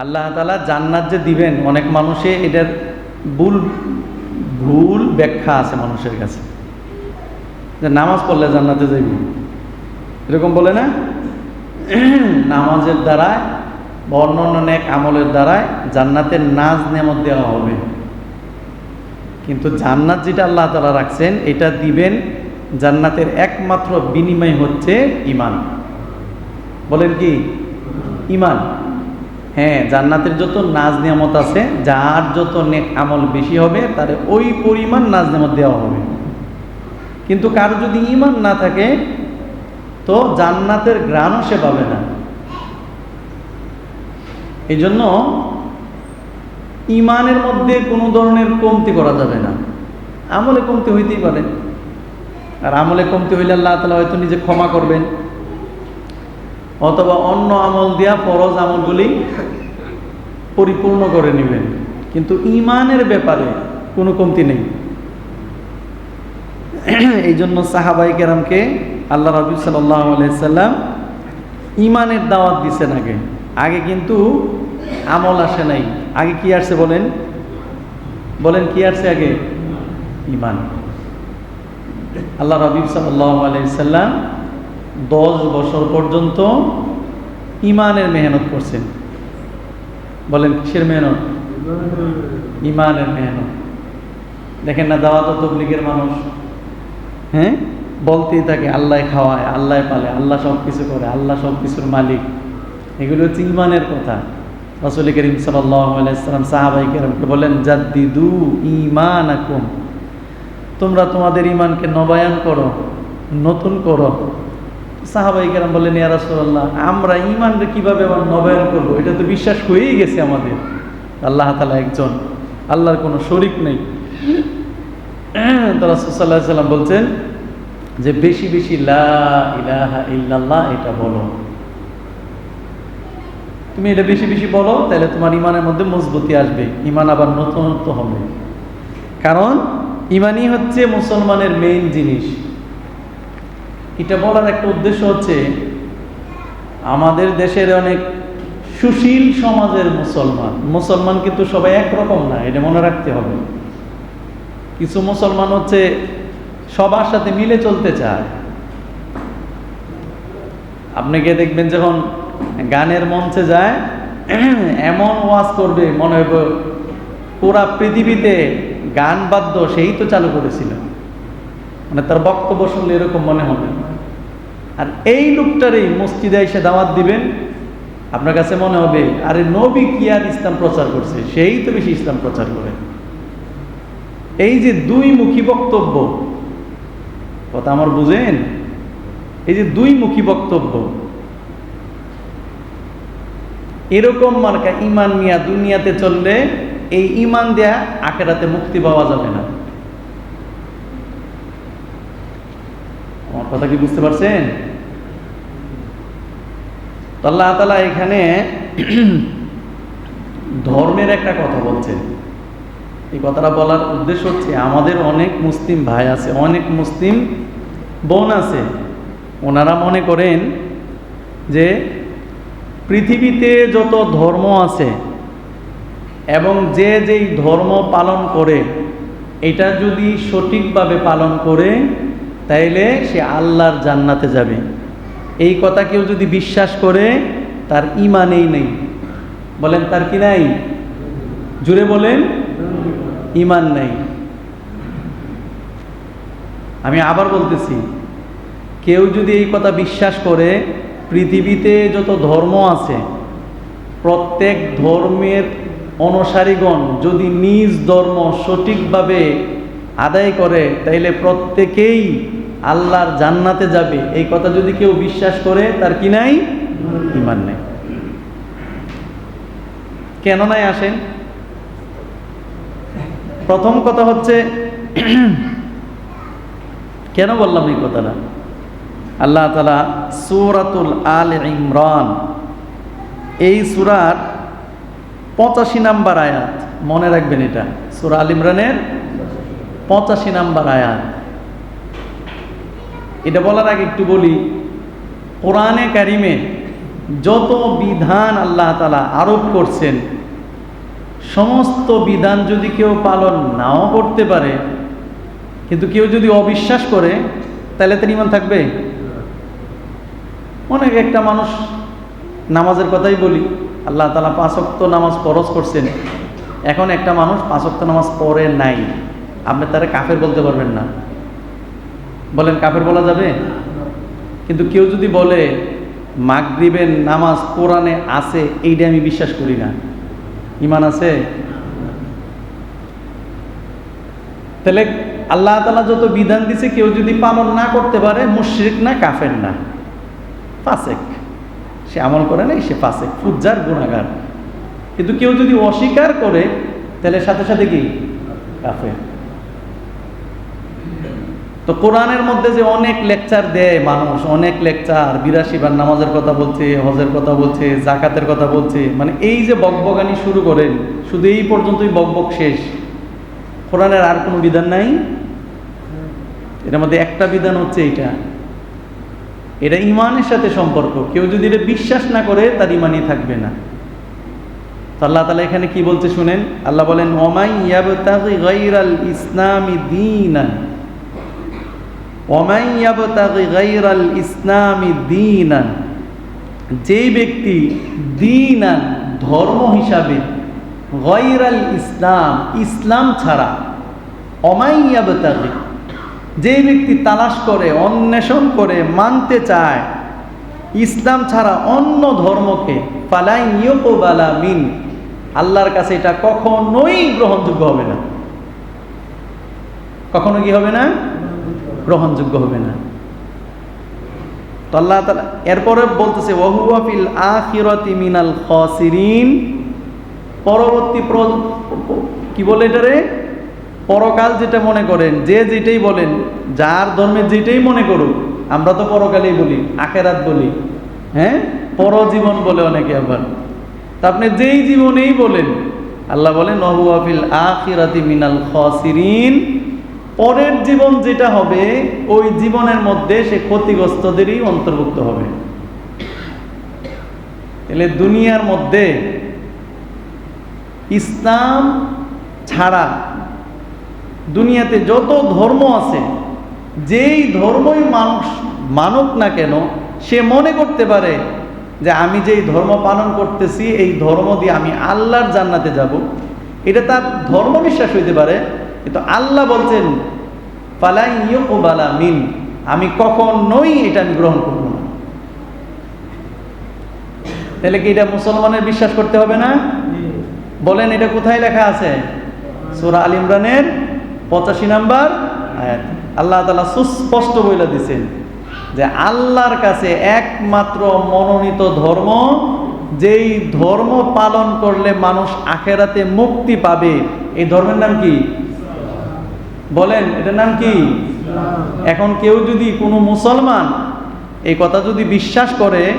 আল্লাহ তালা জান্নাত যে দিবেন, অনেক মানুষে এটার ভুল ভুল ব্যাখ্যা আছে মানুষের কাছে। যে নামাজ পড়লে জান্নাতে যাইব। এরকম বলে না? নামাজের দ্বারায় বা অন্য অন্য নেক আমলের দ্বারায় জান্নাতের নাজ নেমত দেওয়া হবে। কিন্তু জান্নাত যেটা আল্লাহ তালা রাখছেন, এটা দিবেন জান্নাতের একমাত্র বিনিময় হচ্ছে ইমান বলেন কি? ইমান হ্যাঁ জান্নাতের যত নাজ নিয়ামত আছে, যার যত নেক আমল বেশি হবে, তার ওই পরিমাণ নাজ নিয়ামত দেওয়া হবে। কিন্তু কারও যদি ইমান না থাকে, তো জান্নাতের গ্রাণও সে পাবে না। এই জন্য ইমানের মধ্যে কোনো ধরনের কমতি করা যাবে না। আমলে কমতি হইতেই পারে। আর আমলে কমতি হইলে আল্লাহ তালা হয়তো নিজে ক্ষমা করবেন। অথবা অন্য আমল দিয়া ফরজ আমলগুলি পরিপূর্ণ করে নেবেন। কিন্তু ইমানের ব্যাপারে কোনো কমতি নেই। এই জন্য সাহাবাই কেরামকে আল্লাহ রবি সাল্লাম ইমানের দাওয়াত দিছেন আগে। আগে কিন্তু আমল আসে নাই। আগে কি আসছে বলেন? বলেন কি আসছে আগে? ইমান আল্লাহ রবি সাল্লাম দশ বছর পর্যন্ত ইমানের মেহনত করছেন। বলেন, কিসের মেহনত? ইমানের মেহনত। দেখেন না, দাওয়াত তবলিগের মানুষ হ্যাঁ? বলতেই থাকে, আল্লাহ খাওয়ায়, আল্লাহ পালে, আল্লাহ সব কিছু করে, আল্লাহ সব কিছুর মালিক। এগুলো হচ্ছে ইমানের কথা। রসুল করিম সাল্লাম সাহাবাই কেরমকে বলেন, জাদ্দিদু ইমান তোমরা তোমাদের ইমানকে নবায়ন করো, নতুন করো। সাহাবাই কেরাম বললেন, ইয়া আমরা ইমানকে কীভাবে আবার নবায়ন করব? এটা তো বিশ্বাস হয়েই গেছে আমাদের। আল্লাহ তালা একজন, আল্লাহর কোনো শরিক নেই। তো রাসূলুল্লাহ সাল্লাম বলছেন যে, বেশি বেশি লা ইলাহা ইল্লাল্লাহ এটা বলো। তুমি এটা বেশি বেশি বলো, তাহলে তোমার ইমানের মধ্যে মজবুতি আসবে। ইমান আবার নতুনত্ব হবে। কারণ ইমানই হচ্ছে মুসলমানের মেইন জিনিস। এটা বলার একটা উদ্দেশ্য হচ্ছে, আমাদের দেশের অনেক সুশীল সমাজের মুসলমান মুসলমান কিন্তু সবাই একরকম না, এটা মনে রাখতে হবে। কিছু মুসলমান হচ্ছে সবার সাথে মিলে চলতে চায়। আপনি গিয়ে দেখবেন যখন গানের মঞ্চে যায়, এমন ওয়াজ করবে, মনে হইব পুরা পৃথিবীতে গান বাদ্য সেই তো চালু করেছিল। মানে তার বক্তব্য শুনলে এরকম মনে হবে। আর এই লোকটারই মসজিদে এসে দাওয়াত দিবেন, আপনার কাছে মনে হবে, আরে নবী কি আর ইসলাম প্রচার করছে? সেই তো বেশি ইসলাম প্রচার করে। এই যে দুই মুখী বক্তব্য, কথা আমার বুঝেন? এই যে দুই মুখী বক্তব্য, এরকম মার্কা ইমান নিয়া দুনিয়াতে চললে, এই ইমান দেয়া আখেরাতে মুক্তি পাওয়া যাবে না। কথা কি বুঝতে পারছেন? আল্লাহ তালা এখানে ধর্মের একটা কথা বলছেন। এই কথাটা বলার উদ্দেশ্য হচ্ছে, আমাদের অনেক মুসলিম ভাই আছে, অনেক মুসলিম বোন আছে। ওনারা মনে করেন যে পৃথিবীতে যত ধর্ম আছে এবং যে যেই ধর্ম পালন করে, এটা যদি সঠিকভাবে পালন করে তাইলে সে আল্লাহর জান্নাতে যাবে। এই কথা কেউ যদি বিশ্বাস করে, তার ইমানেই নেই। বলেন, তার কি নাই? জুড়ে বলেন, ইমান নেই। আমি আবার বলতেছি, কেউ যদি এই কথা বিশ্বাস করে, পৃথিবীতে যত ধর্ম আছে, প্রত্যেক ধর্মের অনুসারীগণ যদি নিজ ধর্ম সঠিকভাবে আদায় করে, তাইলে প্রত্যেকেই আল্লাহর জান্নাতে যাবে। এই কথা যদি কেউ বিশ্বাস করে, তার কি নাই? ইমান নেই। কেন নাই আসেন? প্রথম কথা হচ্ছে, কেন বললাম এই কথাটা? আল্লাহ তালা সুরাতুল আল ইমরান, এই সুরার পঁচাশি নাম্বার আয়াত, মনে রাখবেন এটা, সুরা আল ইমরানের পঁচাশি নাম্বার আয়াত। এটা বলার আগে একটু বলি, কোরআনে কারিমে যত বিধান আল্লাহ তালা আরোপ করছেন, সমস্ত বিধান যদি কেউ পালন নাও করতে পারে, কিন্তু কেউ যদি অবিশ্বাস করে, তাহলে তার ইমান থাকবে? অনেক একটা মানুষ নামাজের কথাই বলি, আল্লাহ তালা পাঁচক্ত নামাজ ফরজ করছেন, এখন একটা মানুষ পাঁচক্ত নামাজ পড়ে নাই, আপনি তারা কাফের বলতে পারবেন না। বলেন, কাফের বলা যাবে? কিন্তু কেউ যদি বলে, মাগরিবের নামাজ কোরআনে আছে, এইটা আমি বিশ্বাস করি না। ইমান আছে? তাহলে আল্লাহ তালা যত বিধান দিছে, কেউ যদি পালন না করতে পারে, মুশরিক না, কাফের না। ফাসেক। সে আমল করে নাই, সে ফাসেক, ফুজ্জার গুণাগার কিন্তু কেউ যদি অস্বীকার করে, তাহলে সাথে সাথে কি? কাফের। তো কোরআনের মধ্যে যে অনেক লেকচার দেয় মানুষ, অনেক লেকচার বিরাশি বার নামাজের কথা বলছে, হজের কথা বলছে, জাকাতের কথা বলছে মানে এই যে বকবগানি শুরু করেন, শুধু এই পর্যন্তই বকবক শেষ। কোরআনের আর কোনো বিধান নাই? এটার মধ্যে একটা বিধান হচ্ছে এইটা। এটা ইমানের সাথে সম্পর্ক। কেউ যদি এটা বিশ্বাস না করে, তার ইমানই থাকবে না। আল্লাহ তালা এখানে কি বলছে শুনেন? আল্লাহ বলেন, ওমাই ইয়াবতাগি গায়রাল ইসলামি দীনান। ওমাই ইয়াবতাগি গায়রাল ইসলামি দীনান, যেই ব্যক্তি দীনান, ধর্ম হিসাবে গায়রাল ইসলাম ইসলাম ছাড়া অমাই ইয়াবতাগি যে ব্যক্তি তালাশ করে, অন্বেষণ করে, মানতে চায়, ইসলাম ছাড়া অন্য ধর্মকে পালাই নিয়োবালা মিন, আল্লাহর কাছে এটা কখনোই গ্রহণযোগ্য হবে না। কখনো কি হবে না? গ্রহণযোগ্য হবে না। তো আল্লাহ তালা এরপরে বলতেছে ওহুয়াফিল আখিরতি মিনাল খসিরিন। পরবর্তী প্র- কি বলে পরকাল যেটা মনে করেন, যে যেটাই বলেন, যার ধর্মে যেটাই মনে করুক, আমরা তো পরকালেই বলি, আখেরাত বলি হ্যাঁ? পরজীবন বলে অনেকে আবার। তা আপনি যেই জীবনেই বলেন, আল্লাহ বলেন নহুয়াফিল আখিরাতি মিনাল খসিরিন। পরের জীবন যেটা হবে, ওই জীবনের মধ্যে সে ক্ষতিগ্রস্তদেরই অন্তর্ভুক্ত হবে। তাহলে দুনিয়ার মধ্যে ইসলাম ছাড়া দুনিয়াতে যত ধর্ম আছে, যেই ধর্মই মানুষ মানুক না কেন, সে মনে করতে পারে যে আমি যেই ধর্ম পালন করতেছি, এই ধর্ম দিয়ে আমি আল্লাহর জান্নাতে যাব। এটা তার ধর্ম বিশ্বাস হইতে পারে কিন্তু আল্লাহ বলছেন পালাই বালা মিন আমি কখনোই এটা আমি গ্রহণ করব না। তাহলে কি এটা মুসলমানের বিশ্বাস করতে হবে না? বলেন, এটা কোথায় লেখা আছে? সুরা আল ইমরানের পঁচাশি নাম্বার আয়াত। আল্লাহ তালা সুস্পষ্ট বলে দিছেন যে আল্লাহর কাছে একমাত্র মনোনীত ধর্ম, যেই ধর্ম পালন করলে মানুষ আখেরাতে মুক্তি পাবে। এই ধর্মের নাম কি? বলেন, এটার নাম কি? এখন কেউ যদি কোনো মুসলমান এই কথা যদি বিশ্বাস করে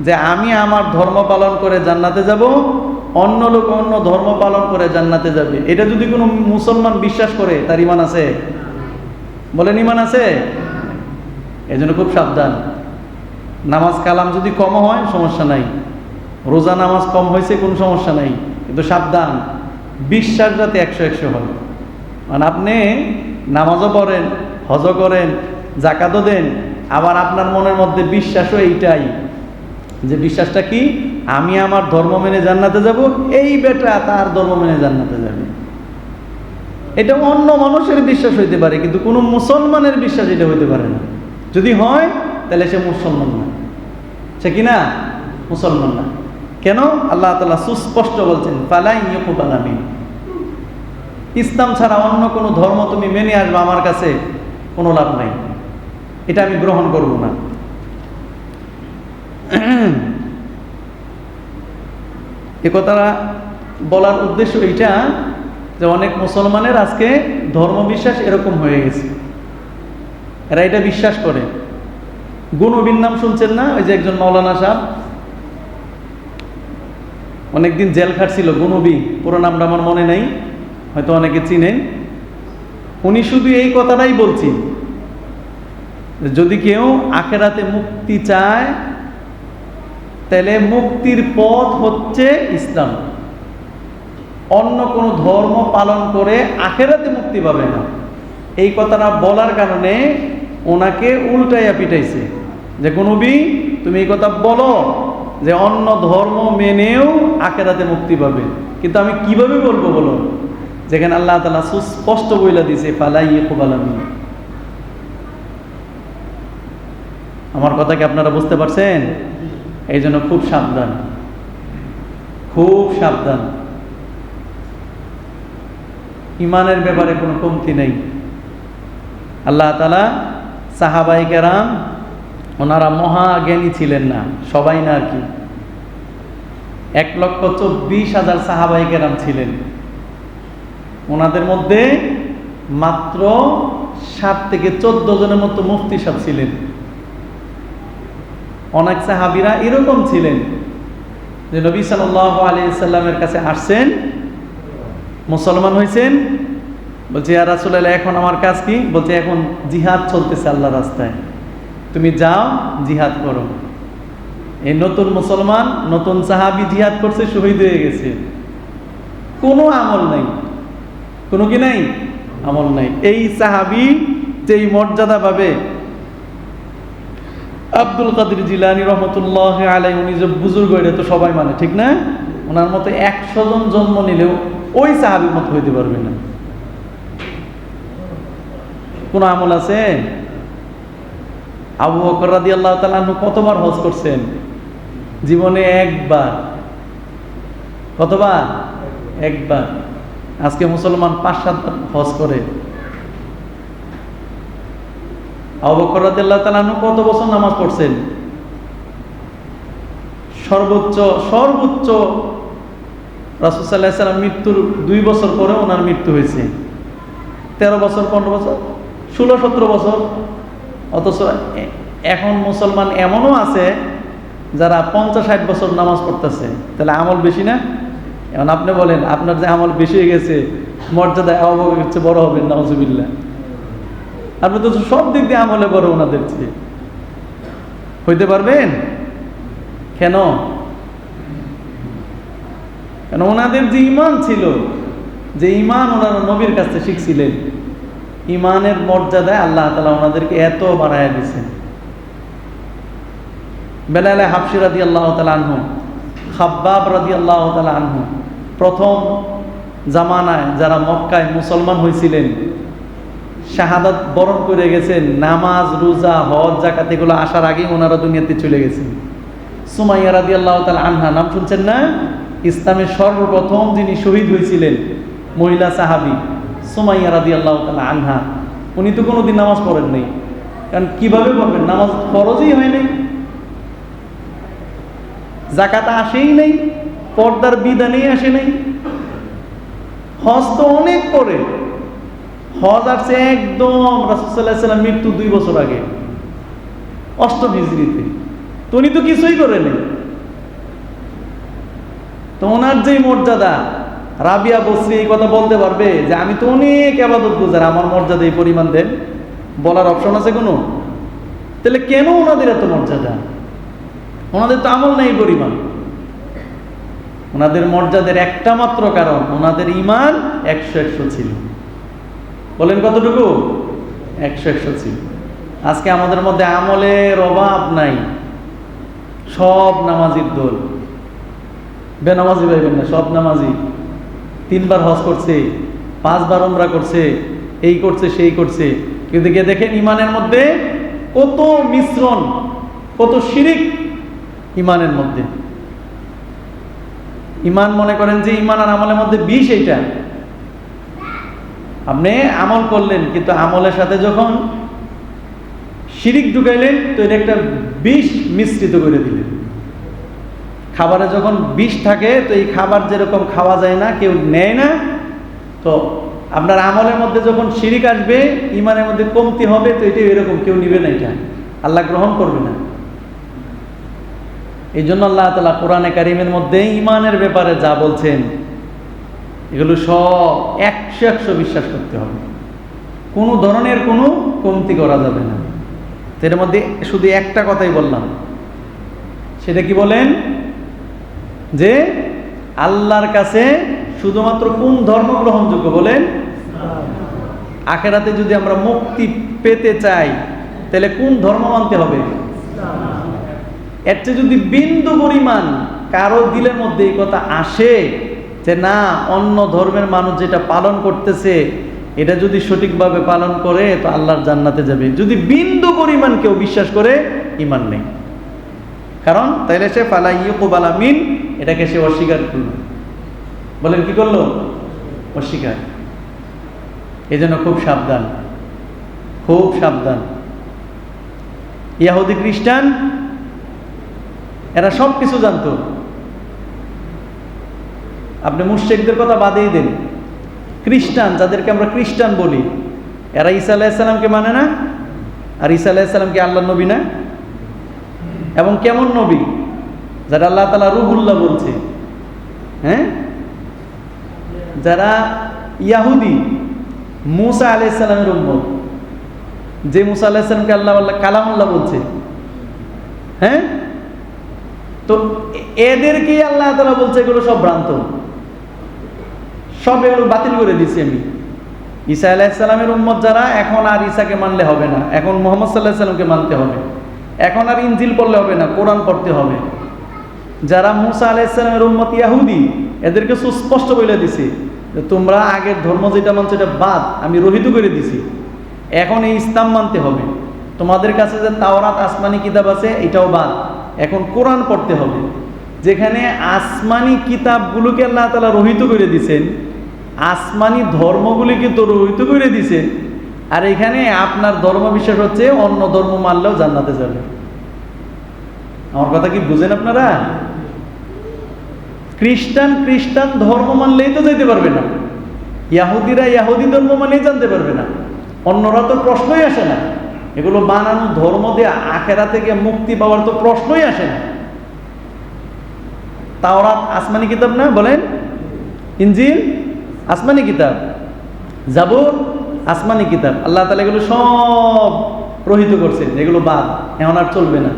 যে আমি আমার ধর্ম পালন করে জান্নাতে যাব, অন্য লোক অন্য ধর্ম পালন করে জান্নাতে যাবে, এটা যদি কোনো মুসলমান বিশ্বাস করে, তার ইমান আছে? বলেন, ইমান আছে? এই জন্য খুব সাবধান। নামাজ কালাম যদি কম হয়, সমস্যা নাই। রোজা নামাজ কম হয়েছে, কোনো সমস্যা নাই। কিন্তু সাবধান। বিশ্বাস যাতে একশো একশো হয়। মানে আপনি নামাজও পড়েন, হজও করেন জাকাতও দেন, আবার আপনার মনের মধ্যে বিশ্বাসও এইটাই যে বিশ্বাসটা কি? আমি আমার ধর্ম মেনে জান্নাতে যাব, এই বেটা তার ধর্ম মেনে জান্নাতে যাবে। এটা অন্য মানুষের বিশ্বাস হইতে পারে, কিন্তু কোনো মুসলমানের বিশ্বাস এটা হইতে পারে না। যদি হয়, তাহলে সে মুসলমান না। সে কি না? মুসলমান না। কেন? আল্লাহ তালা সুস্পষ্ট বলছেন পালাই ইয়কুবালামিন ইসলাম ছাড়া অন্য কোনো ধর্ম তুমি মেনে আসবে আমার কাছে, কোনো লাভ নাই। এটা আমি গ্রহণ করব না। এ বলার উদ্দেশ্য এইটা যে অনেক মুসলমানের আজকে ধর্ম বিশ্বাস এরকম হয়ে গেছে। এরা এটা বিশ্বাস করে। গুণবীর নাম শুনছেন না? ওই যে একজন মৌলানা সাহেব? অনেকদিন জেল খাটছিল, গুণবী, পুরো নামটা আমার মনে নেই। হয়তো অনেকে চিনেন। উনি শুধু এই কথাটাই বলছি যদি কেউ আখেরাতে মুক্তি চায়, তাহলে মুক্তির পথ হচ্ছে ইসলাম। অন্য কোনো ধর্ম পালন করে আখেরাতে মুক্তি পাবে না। এই কথাটা বলার কারণে ওনাকে উল্টাইয়া পিটাইছে যে নবী তুমি এই কথা বলো যে, অন্য ধর্ম মেনেও আখেরাতে মুক্তি পাবে। কিন্তু আমি কীভাবে বলব বলো যেখানে আল্লাহ তালা সুস্পষ্ট বইলা দিছে ফালাই কোবালামি আমার কথা কি আপনারা বুঝতে পারছেন? এই জন্য খুব সাবধান। খুব সাবধান। ইমানের ব্যাপারে কোনো কমতি নেই। আল্লাহ তালা সাহাবাই কেরাম ওনারা মহাজ্ঞানী ছিলেন না, সবাই না আর কি। এক লক্ষ চব্বিশ হাজার সাহাবাই কেরাম ছিলেন। ওনাদের মধ্যে মাত্র সাত থেকে চোদ্দ জনের মতো মুফতি সাহেব ছিলেন। অনেক সাহাবিরা এরকম ছিলেন যে নবী সাল্লাহ আলী সাল্লামের কাছে আসছেন, মুসলমান হয়েছেন বলছে আর রাসুল্লাহ এখন আমার কাজ কি? বলছে, এখন জিহাদ চলতেছে আল্লাহ রাস্তায়। তুমি যাও, জিহাদ করো। এই নতুন মুসলমান, নতুন সাহাবি জিহাদ করছে, শহীদ হয়ে গেছে। কোনো আমল নাই। কোনো কি নাই? আমল নাই। এই সাহাবি যেই মর্যাদা পাবে, আব্দুল কাদের জিলানি রহমতুল্লাহ আলাই উনি যে বুজুর্গ, এটা তো সবাই মানে ঠিক না? ওনার মতো একশো জন জন্ম নিলেও ওই সাহাবির মতো হইতে পারবে না। কোন আমল আছে? আবু বকর রাদি আল্লাহ তালু কতবার হজ করছেন? জীবনে একবার। কতবার? একবার। আজকে মুসলমান পাঁচ সাত হজ করে। কত বছর নামাজ পড়ছেন? সর্বোচ্চ সর্বোচ্চ রাসুসাল্লাহ সাল্লাম মৃত্যুর দুই বছর পরে ওনার মৃত্যু হয়েছে। তেরো বছর, পনেরো বছর, ষোলো, সতেরো বছর, অথচ এখন মুসলমান এমনও আছে যারা পঞ্চাশ, ষাট বছর নামাজ পড়তেছে। তাহলে আমল বেশি না? এখন আপনি বলেন, আপনার যে আমল বেশি হয়ে গেছে মর্যাদা হচ্ছে বড় হবেন নজবিল্লা আপনি তো সব দিক দিয়ে আমলে বড় ওনাদের চেয়ে। হইতে পারবেন? কেন? কেন? ওনাদের যে ইমান ছিল, যে ইমান ওনারা নবীর কাছে শিখছিলেন ইমানের মর্যাদায় আল্লাহ তালা ওনাদেরকে এত বাড়াইয়া দিয়েছেন। বেলালে হাফসি রাদি আল্লাহ তালা আনহু, খাব্বাব রাদি আল্লাহ তালা আনহু প্রথম জামানায় যারা মক্কায় মুসলমান হয়েছিলেন শাহাদাত বরণ করে গেছেন, নামাজ, রোজা, হজ জাকাত এগুলো আসার আগেই ওনারা দুনিয়াতে চলে গেছেন। সুমাইয়া রাদি আল্লাহ তালা আনহা, নাম শুনছেন না? ইসলামের সর্বপ্রথম যিনি শহীদ হয়েছিলেন মহিলা সাহাবি সুমাইয়া রাদি আল্লাহ তালা আনহা। উনি তো কোনোদিন নামাজ পড়েন নাই। কারণ কীভাবে পড়বেন? নামাজ ফরজই হয় নাই। জাকাতা আসেই নেই। পর্দার বিধানেই আসে নাই। হজ তো অনেক পরে। হজ আসছে একদম রাসুসাল্লাহ মৃত্যু দুই বছর আগে। অষ্টম হিজড়িতে। তো উনি তো কিছুই করে নেই। তো ওনার যে মর্যাদা রাবিয়া বসরি এই কথা বলতে পারবে যে, আমি তো অনেক আবাদত গুজার, আমার মর্যাদা এই পরিমাণ দেন। বলার অপশন আছে কোনো? তাহলে কেন ওনাদের এত মর্যাদা? ওনাদের তো আমল নেই পরিমাণ। ওনাদের মর্যাদার একটা মাত্র কারণ, ওনাদের ইমান একশো একশো ছিল। বলেন কতটুকু? একশো একশো ছিল। আজকে আমাদের মধ্যে আমলের অভাব নাই। সব নামাজির দোল। বেনামাজি পাইবেন না সব নামাজি। তিনবার হজ করছে, পাঁচবার ওমরা করছে, এই করছে, সেই করছে। কিন্তু গিয়ে দেখেন ইমানের মধ্যে কত মিশ্রণ, কত শিরিক ইমানের মধ্যে। ইমান মনে করেন যে ইমান আর আমলের মধ্যে বিষ এইটা। আপনি আমল করলেন, কিন্তু আমলের সাথে যখন শিরিক ঢুকাইলেন, তো এটা একটা বিষ মিশ্রিত করে দিলেন। খাবারে যখন বিষ থাকে, তো এই খাবার যেরকম খাওয়া যায় না, কেউ নেয় না, তো আপনার আমলের মধ্যে যখন শিরিক আসবে ইমানের মধ্যে কমতি হবে, তো এটা এরকম, কেউ নিবে না এটা। আল্লাহ গ্রহণ করবে না। এই জন্য আল্লাহ তালা কোরআনে কারিমের মধ্যে ইমানের ব্যাপারে যা বলছেন, এগুলো সব একশো একশো বিশ্বাস করতে হবে। কোনো ধরনের কোনো কমতি করা যাবে না। এর মধ্যে শুধু একটা কথাই বললাম। সেটা কি বলেন? যে আল্লাহর কাছে শুধুমাত্র কোন ধর্ম গ্রহণযোগ্য বলেন? আখেরাতে যদি আমরা মুক্তি পেতে চাই, তাহলে কোন ধর্ম মানতে হবে? এর চেয়ে যদি বিন্দু পরিমাণ কারও দিলের মধ্যে এই কথা আসে যে না, অন্য ধর্মের মানুষ যেটা পালন করতেছে, এটা যদি সঠিকভাবে পালন করে, তো আল্লাহর জান্নাতে যাবে। যদি বিন্দু পরিমাণ কেউ বিশ্বাস করে ইমান নেই। কারণ তাইলে সে ফালা ইয়কুবালা মিন, এটাকে সে অস্বীকার করল। বলেন, কি করল? অস্বীকার। এই জন্য খুব সাবধান। খুব সাবধান। ইয়াহুদি খ্রিস্টান এরা সব কিছু জানতো। আপনি মুর্শেকদের কথা বাদেই দেন। খ্রিস্টান, যাদেরকে আমরা খ্রিস্টান বলি, এরা ঈসা আলাইসাল্লামকে মানে না? আর ঈসা আলাইসাল্লামকে আল্লাহ নবী না? এবং কেমন নবী? যারা আল্লাহ তালা রুহুল্লাহ বলছে। হ্যাঁ? যারা ইয়াহুদি, মুসা আলাইসাল্লামের উম্মত। যে মুসা আলাইসাল্লামকে আল্লাহ আল্লাহ কালামুল্লাহ বলছে। হ্যাঁ? তো এদেরকেই আল্লাহ তালা বলছে এগুলো সব ভ্রান্ত। সব এগুলো বাতিল করে দিছি আমি। ঈসা আলাইসাল্লামের উম্মত যারা, এখন আর ঈসাকে মানলে হবে না। এখন মোহাম্মদ সাল্লাহ সাল্লামকে মানতে হবে। এখন আর ইঞ্জিল পড়লে হবে না, কোরআন পড়তে হবে। যারা মুসা আলাইসাল্লামের উম্মত ইয়াহুদি, এদেরকে সুস্পষ্ট বলে দিছি যে তোমরা আগের ধর্ম যেটা মানছো এটা বাদ, আমি রহিত করে দিছি। এখন এই ইসলাম মানতে হবে। তোমাদের কাছে যে তাওরাত, আসমানি কিতাব আছে, এটাও বাদ। এখন কোরআন পড়তে হবে। যেখানে আসমানি কিতাবগুলোকে আল্লাহ তালা রহিত করে দিছেন, আসমানি ধর্মগুলিকে তো রহিত করে দিছে আর এখানে আপনার ধর্ম বিশ্বাস হচ্ছে অন্য ধর্ম মানলেও জান্নাতে যাবে। আমার কথা কি বুঝেন আপনারা? খ্রিস্টান খ্রিস্টান ধর্ম মানলেই তো যেতে পারবে না। ইয়াহুদিরা ইয়াহুদি ধর্ম মানেই জানতে পারবে না। অন্যরা তো প্রশ্নই আসে না। এগুলো বানানো ধর্ম দিয়ে আখেরা থেকে মুক্তি পাওয়ার তো প্রশ্নই আসে না। তাওরাত আসমানি কিতাব না বলেন? ইঞ্জিল আসমানি কিতাব। জাবুর? আসমানি কিতাব। আল্লাহ তালা এগুলো সব প্রহিত করছেন, এগুলো বাদ, এখন আর চলবে না।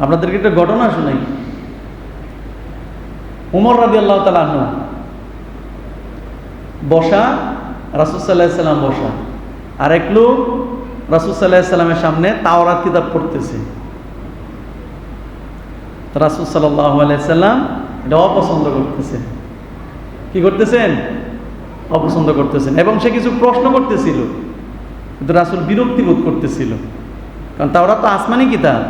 আপনাদেরকে একটা ঘটনা শোনাই। উমর রাজি আল্লাহ তালা বসা রাসুসাল্লাহ সাল্লাম বসা। আর এক লোক রাসুসাল্লাহ সাল্লামের সামনে তাওরাত কিতাব পড়তেছে। রাসুল সাল্লাহ আলাইসাল্লাম এটা অপছন্দ করতেছে। কি করতেছেন? অপছন্দ করতেছেন। এবং সে কিছু প্রশ্ন করতেছিল। কিন্তু রাসুল বিরক্তি বোধ করতেছিল। কারণ তাওরা তো আসমানি কিতাব।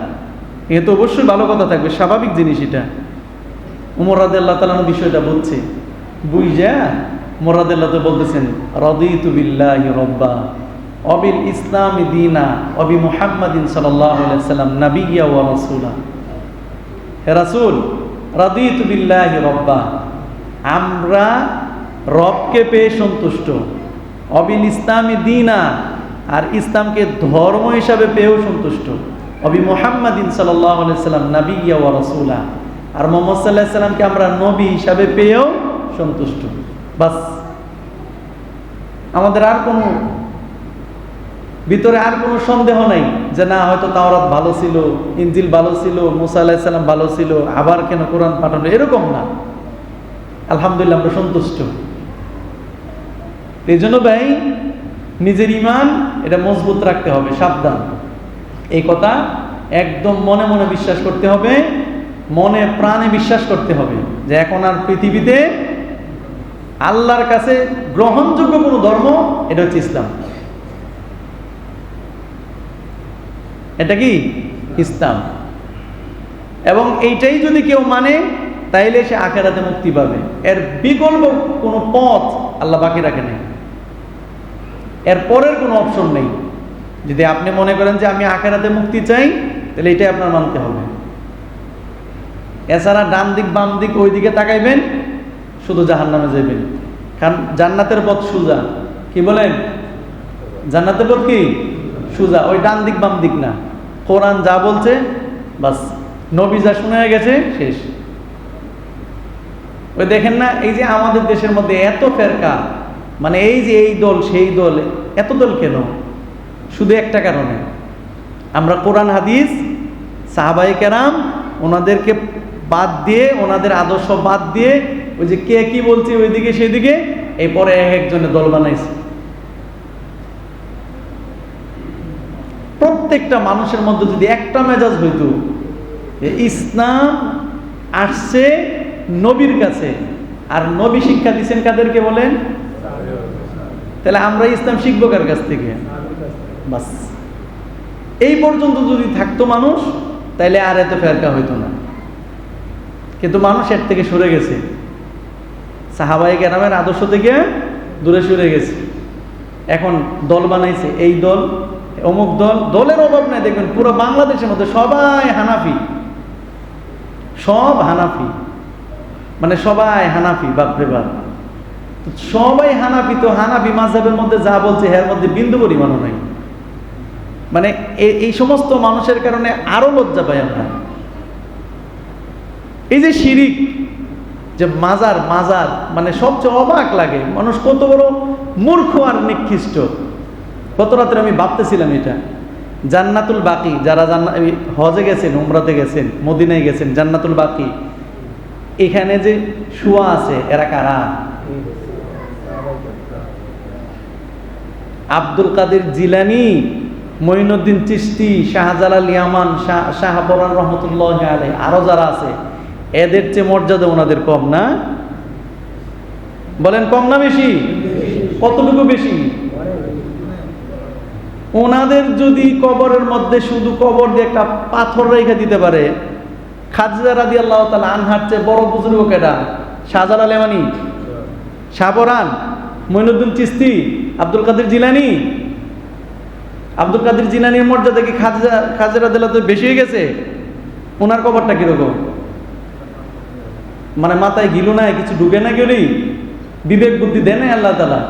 এ তো অবশ্যই ভালো কথা থাকবে, স্বাভাবিক জিনিস এটা। উমর রাদে আল্লাহ তালানো বিষয়টা বলছে। বুঝা মোরাদাল্লাহ তো বলতেছেন, রদিতু বিল্লাহি রব্বা। অবিল ইসলাম দিনা, অবি মুহাম্মাদিন সাল্লাম নাবিয়্যা ওয়া রাসূলা। হে রাসূল, রদিতু বিল্লাহি রব্বা, আমরা রবকে পেয়ে সন্তুষ্ট। অবিল ইসলামী দিনা, আর ইসলামকে ধর্ম হিসাবে পেয়েও সন্তুষ্ট। অবি মোহাম্মদিন সাল্লাহ সাল্লাম নাবিয়া ওয়া রসুলা, আর মোহাম্মদ সাল্লাহ সাল্লামকে আমরা নবী হিসাবে পেয়েও সন্তুষ্ট। বাস, আমাদের আর কোনো ভিতরে আর কোনো সন্দেহ নাই যে না, হয়তো তাওরাত ভালো ছিল ইঞ্জিল ভালো ছিল, মুসা আলাহিসাল্লাম ভালো ছিল, আবার কেন কোরআন পাঠানো? এরকম না। আলহামদুলিল্লাহ আমরা সন্তুষ্ট। এই জন্য ভাই, নিজের ইমান এটা মজবুত রাখতে হবে, সাবধান। এই কথা একদম মনে মনে বিশ্বাস করতে হবে, মনে প্রাণে বিশ্বাস করতে হবে যে এখন আর পৃথিবীতে আল্লাহর কাছে গ্রহণযোগ্য কোনো ধর্ম, এটা হচ্ছে ইসলাম। এটা কি? ইসলাম। এবং এইটাই যদি কেউ মানে তাইলে সে আখেরাতে মুক্তি পাবে। এর বিকল্প কোনো পথ আল্লাহ বাকি রাখে নাই। এর পরের কোনো অপশন নেই। যদি আপনি মনে করেন যে আমি আখেরাতে মুক্তি চাই, তাহলে এটাই আপনার মানতে হবে। এছাড়া ডান দিক, বাম দিক ওই দিকে তাকাইবেন, শুধু জাহান নামে যাইবেন। কারণ জান্নাতের পথ সুজা। কি বলেন? জান্নাতের পথ কি? সুজা, ওই ডান দিক, বাম দিক না। কোরআন যা বলছে, বাস, নবী যা শুনে গেছে, শেষ। ওই দেখেন না, এই যে আমাদের দেশের মধ্যে এত ফেরকা মানে এই যে এই দল, সেই দল, এত দল কেন? শুধু একটা কারণে। আমরা কোরআন, হাদিস সাহাবাই কেরাম, ওনাদেরকে বাদ দিয়ে, ওনাদের আদর্শ বাদ দিয়ে, ওই যে কে কি বলছে ওইদিকে, সেদিকে, এরপরে এক একজনে দল বানাইছে। প্রত্যেকটা মানুষের মধ্যে যদি একটা মেজাজ হইতো ইসলাম আসছে নবীর কাছে, আর নবী শিক্ষা দিচ্ছেন কাদেরকে বলেন? তাহলে আমরা ইসলাম শিখব কার কাছ থেকে? বাস। এই পর্যন্ত যদি থাকতো মানুষ, তাইলে আর এত ফেরকা হইতো না। কিন্তু মানুষ এর থেকে সরে গেছে। সাহাবাই গ্রামের আদর্শ থেকে দূরে সরে গেছে। এখন দল বানাইছে, এই দল, অমুক দল, দলের অভাব নাই, দেখবেন পুরো বাংলাদেশের মধ্যে সবাই হানাফি। সব হানাফি। মানে সবাই হানাফি বাপরে বাপ। সবাই হানাফি, তো হানাফি মাঝহের মধ্যে যা বলছে, এর মধ্যে বিন্দু পরিমাণও নাই। মানে এই সমস্ত মানুষের কারণে আরও লজ্জা পাই আমরা। এই যে শিরিক যে মাজার মাজার মানে সবচেয়ে অবাক লাগে। মানুষ কত বড় মূর্খ আর নিকৃষ্ট। গত রাত্রে আমি ভাবতেছিলাম এটা। জান্নাতুল বাকি, যারা জান্না হজে গেছেন, উমরাতে গেছেন, মদিনায় গেছেন, জান্নাতুল বাকি, এখানে যে শুয়া আছে, এরা কারা? আব্দুল কাদের জিলানি, মঈনুদ্দিন চিস্তি শাহজালাল ইয়ামান, শাহ শাহবরান রহমতুল্লাহ আলাই আরও যারা আছে এদের চেয়ে মর্যাদা ওনাদের কম না? বলেন কম না বেশি? কতটুকু বেশি? ওনাদের যদি কবরের মধ্যে শুধু কবর দিয়ে একটা পাথর রেখে দিতে পারে খাজা রাদি আল্লাহ তালা আনহার চেয়ে বড় বুজুর্গ কেটা শাহজালাল ইয়ামানি শাহবরান? মঈনুদ্দিন চিস্তি? আব্দুল কাদের জিলানি? আব্দুল কাদের জিলানির মর্যাদা কি খাজা খাজরা দিলাতে বেশি হয়ে গেছে? ওনার কবরটা কীরকম? মানে মাথায় গিলো নাই, কিছু ঢুকে না গেলেই বিবেক বুদ্ধি দেয় নাই আল্লাহ তালা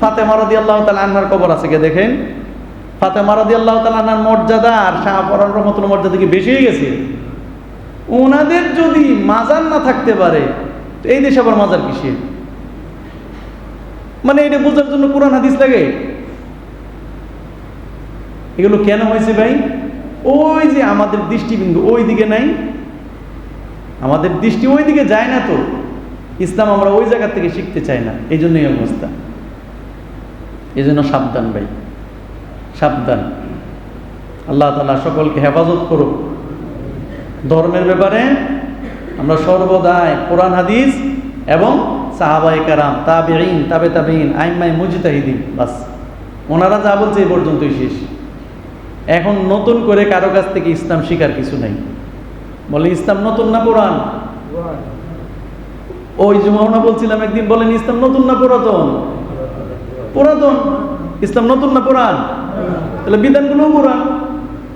ফাতে মারাদি আল্লাহ তালা আন্নার কবর আছে কে দেখেন। ফাতে মারাদি আল্লাহ তালা আন্নার মর্যাদা আর শাহপরান রহমতুল মর্যাদা কি বেশি গেছে। ওনাদের যদি মাজার না থাকতে পারে এই দেশে আবার মাজার কিসের? মানে এটা বোঝার জন্য কোরআন হাদিস লাগে। এগুলো কেন হয়েছে ভাই? ওই যে আমাদের দৃষ্টিবিন্দু ওই দিকে নাই। আমাদের দৃষ্টি ওই দিকে যায় না তো। ইসলাম আমরা ওই জায়গা থেকে শিখতে চাই না। এই জন্যই অবস্থা। এই জন্য সাবধান ভাই। সাবধান। আল্লাহ তালা সকলকে হেফাজত করুক। ধর্মের ব্যাপারে আমরা সর্বদাই কোরআন, হাদিস এবং সাহাবাই কারাম তাবেইন তাবে তাবেইন আইমাই মুজিতাহিদিন, বাস। ওনারা যা বলছে এই পর্যন্তই শেষ। এখন নতুন করে কারও কাছ থেকে ইসলাম শিকার কিছু নাই। বলে, ইসলাম নতুন না কোরআন ওই জুমাওনা বলছিলাম একদিন, বলেন, ইসলাম নতুন না পুরাতন? পুরাতন। ইসলাম নতুন না পুরান? তাহলে বিধানগুলো পুরান।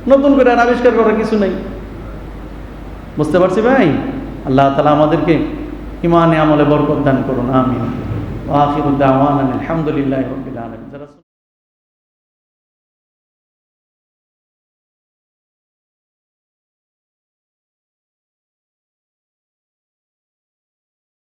নতুন করে আর আবিষ্কার করার কিছু নেই। বুঝতে পারছি ভাই? আল্লাহ তালা আমাদেরকে ইমানে আমলে বরকত দান করুন, আমিন। আখিরুদ্দাওয়ান আলহামদুলিল্লাহ